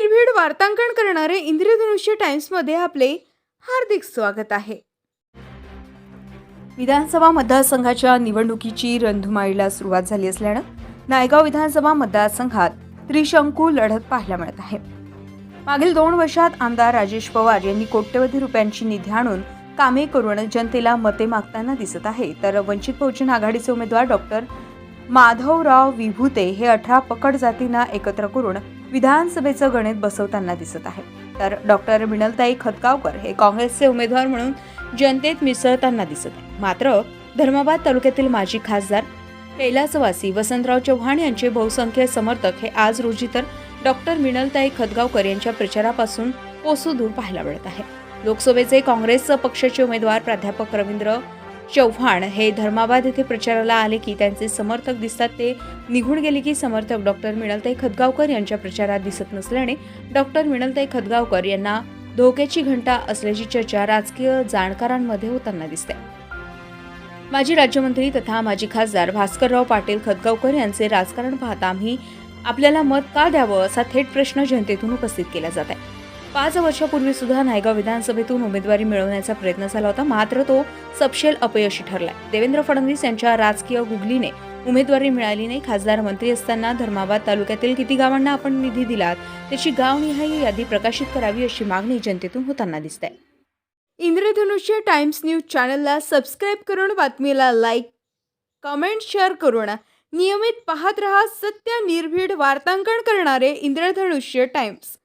निर्भीड वार्तांकन करणारे इंद्रधनुष्य टाइम्समध्ये आपले हार्दिक स्वागत आहे. विधानसभा मतदारसंघाच्या निवडणुकीची रणधुमाळीला सुरुवात झाली असल्यानं नायगाव विधानसभा मतदारसंघात त्रिशंकू लढत पाहायला मिळत आहे. मागील दोन वर्षात आमदार राजेश पवार यांनी कोट्यवधी रुपयांची निधी आणून कामे करून जनतेला मते मागताना दिसत आहे. तर वंचित बहुजन आघाडीचे उमेदवार डॉक्टर माधवराव विभूते हे अठरा पकड जातींना एकत्र करून विधानसभेचं गणित बसवताना दिसत आहे. तर डॉक्टर मिनलताई खतगावकर हे काँग्रेसचे उमेदवार म्हणून जनतेत मिसळताना दिसत आहे मात्र धर्माबाद तालुक्यातील माजी खासदार कैलासवासी वसंतराव चव्हाण यांचे बहुसंख्य समर्थक हे आज रोजी तर डॉक्टर मिनलताई खतगावकर यांच्या प्रचारापासून कोसू दूर पाहायला मिळत आहे. लोकसभेचे काँग्रेस पक्षाचे उमेदवार प्राध्यापक रवींद्र चव्हाण. हे धर्माबाद येथे प्रचाराला आले की त्यांचे समर्थक दिसतात. ते निघून गेले की समर्थक डॉक्टर मिणलताई खतगावकर यांच्या प्रचारात दिसत नसल्याने डॉक्टर मिणलताई खतगावकर यांना धोक्याची घंटा असल्याची चर्चा राजकीय जाणकारांमध्ये होताना दिसते. माजी राज्यमंत्री तथा माजी खासदार भास्करराव पाटील खतगावकर यांचे राजकारण पाहता आम्ही आपल्याला मत का द्यावं असा थेट प्रश्न जनतेतून उपस्थित केला जात आहे. पाच वर्षापूर्वी सुद्धा नायगाव विधानसभेतून उमेदवारी मिळवण्याचा प्रयत्न झाला होता. मात्र तो सपशेल अपयशी ठरलाय. देवेंद्र फडणवीस यांच्या राजकीय गुगलीने उमेदवारी मिळाली नाही. खासदार मंत्री असताना धर्माबाद तालुक्यातील किती गावांना आपण निधी दिलात त्याची गावनिहाय यादी प्रकाशित करावी अशी मागणी जनतेतून होताना दिसत आहे इंद्रधनुष्य टाइम्स न्यूज चॅनलला सबस्क्राईब करून बातमीला लाईक कमेंट शेअर करून नियमित पाहत रहा सत्य निर्भीड वार्तांकन करणारे इंद्रधनुष्य टाइम्स.